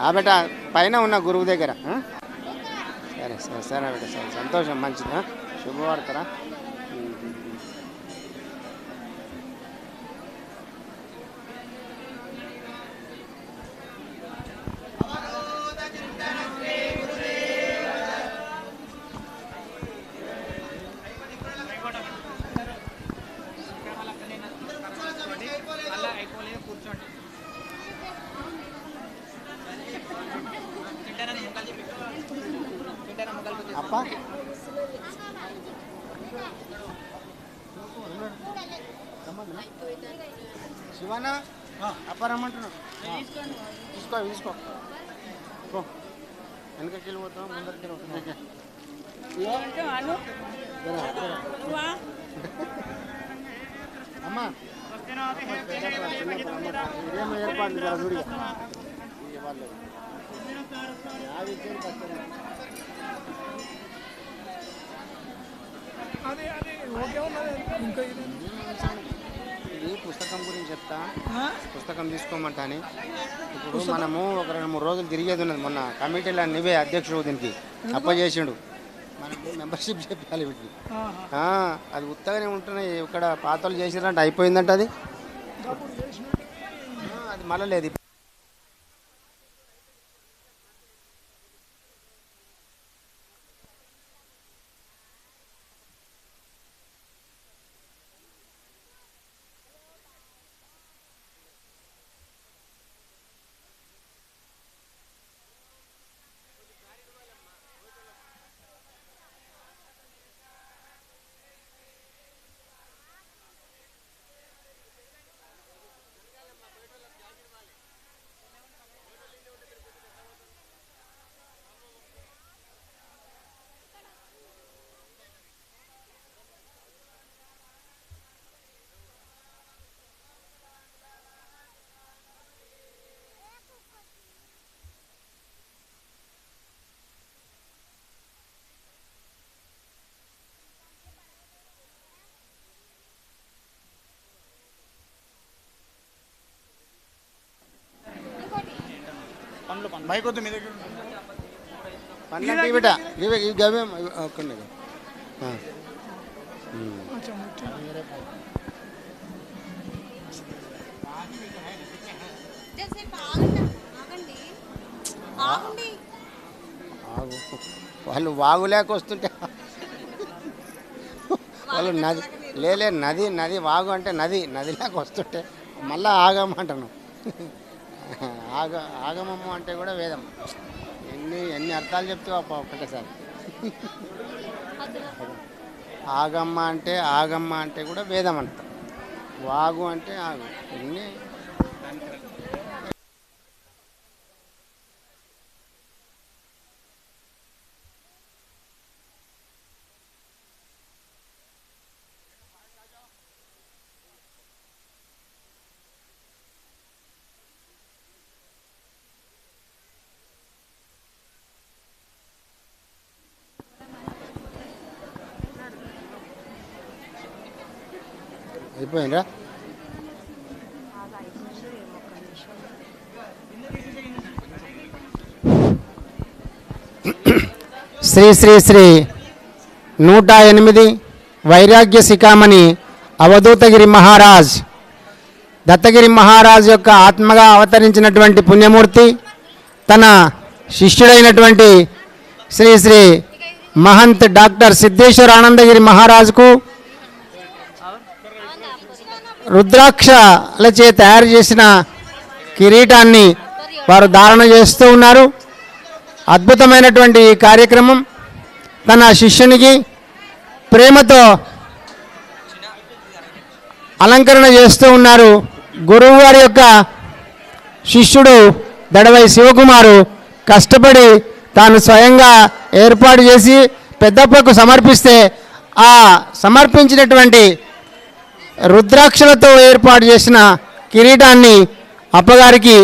ఆ బేట పైన ఉన్న గురువు దగ్గర సరే సరే సరే బేట సరే సంతోషం మంచిది శుభవార్తరా అప్ప శివనా అప్ప రమ్మంటున్నాడు తీసుకో తీసుకో పో. వెనకకి వెళ్ళిపోతాం ముందరికి వెళ్ళిపోతాం అమ్మా. ఇదేమో ఏర్పాటు చూడు వాళ్ళు యాభై ఇచ్చేది పచ్చడి. ఇది పుస్తకం గురించి చెప్తా. పుస్తకం తీసుకోమంటాని. ఇప్పుడు మనము ఒక రెండు మూడు రోజులు తిరిగేది ఉన్నది. మొన్న కమిటీలో నువ్వే అధ్యక్షుడు దీనికి. అప్పచేసిండు మనకి మెంబర్షిప్ చెప్పాలి వీటికి. ఆ, అది ఉత్తగానే ఉంటున్నాయి. ఇక్కడ పాతలు చేసిరంటే అయిపోయిందంట అది. అది మళ్ళీ లేదు. వద్దు మీ దగ్గర పన్నెండు ఇవి గవే ఒక్కడే వాళ్ళు వాగులేక వస్తుంటే వాళ్ళు నది లేలే నది నది వాగు అంటే నది నదిలేక వస్తుంటే మళ్ళా ఆగమంటాను. ఆగ ఆగమము అంటే కూడా వేదం. ఎన్ని ఎన్ని అర్థాలు చెప్తావు అప్ప ఒకటేసారి ఆగమ్మ అంటే ఆగమ్మ అంటే కూడా వేదం అంట. వాగు అంటే ఆగు. ఎన్ని అయిపోయిందా? శ్రీ శ్రీ శ్రీ నూట ఎనిమిది వైరాగ్య శిఖామణి అవధూతగిరి మహారాజ్ దత్తగిరి మహారాజ్ యొక్క ఆత్మగా అవతరించినటువంటి పుణ్యమూర్తి తన శిష్యుడైనటువంటి శ్రీ శ్రీ మహంత్ డాక్టర్ సిద్ధేశ్వర ఆనందగిరి మహారాజుకు రుద్రాక్షలచే తయారు చేసిన కిరీటాన్ని వారు ధారణ చేస్తూ ఉన్నారు. అద్భుతమైనటువంటి ఈ కార్యక్రమం. తన శిష్యునికి ప్రేమతో అలంకరణ చేస్తూ ఉన్నారు. గురువు వారి యొక్క శిష్యుడు దడవై శివకుమారు కష్టపడి తాను స్వయంగా ఏర్పాటు చేసి పెద్దప్పకు సమర్పిస్తే ఆ సమర్పించినటువంటి రుద్రాక్షలతో ఏర్పాటు చేసిన కిరీటాన్ని అప్పగారికి